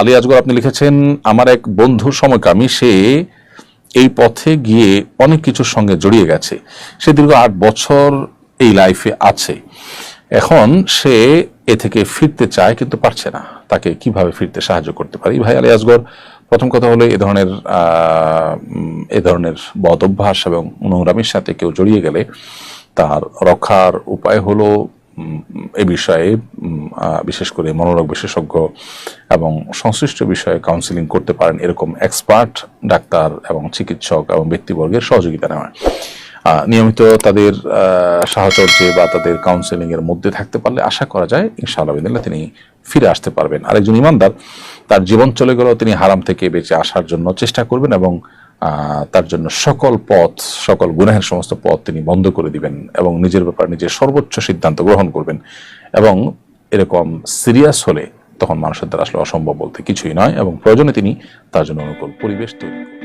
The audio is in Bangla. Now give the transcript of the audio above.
আলী আজগর আপনি লিখেছেন, আমার এক বন্ধু সমকামী সে এই পথে গিয়ে অনেক কিছুর সঙ্গে জড়িয়ে গেছে। সে দীর্ঘ আট বছর এই লাইফে আছে। এখন সে এ থেকে ফিরতে চায়, কিন্তু পারছে না। তাকে কীভাবে ফিরতে সাহায্য করতে পারি? ভাই আলী আসগর প্রথম কথা হলো এ ধরনের এ ধরনের বদ অভ্যাস এবং নোংরামির সাথে কেউ জড়িয়ে গেলে তার রক্ষার উপায় হলো এ বিষয়ে বিশেষ করে মনোরোগ বিশেষজ্ঞ এবং সংশ্লিষ্ট বিষয়ে কাউন্সিলিং করতে পারেন এরকম এক্সপার্ট ডাক্তার এবং চিকিৎসক এবং ব্যক্তিবর্গের সহযোগিতা নেওয়া নিয়মিত তাদের সাহচর্যে বা তাদের কাউন্সেলিং এর মধ্যে থাকতে পারলে আশা করা যায় ইনশাআল্লাহ তিনি ফিরে আসতে পারবেন। আরেকজন ইমানদার, তার জীবন চলে গেলেও তিনি হারাম থেকে বেঁচে আসার জন্য চেষ্টা করবেন এবং তার জন্য সকল পথ, সকল গুনাহের সমস্ত পথ তিনি বন্ধ করে দিবেন এবং নিজের ব্যাপারে নিজের সর্বোচ্চ সিদ্ধান্ত গ্রহণ করবেন এবং এরকম সিরিয়াস হলে তখন মানুষের দ্বারা আসলে অসম্ভব বলতে কিছুই নয় এবং প্রয়োজনে তিনি তার জন্য অনুকূল পরিবেশ তৈরি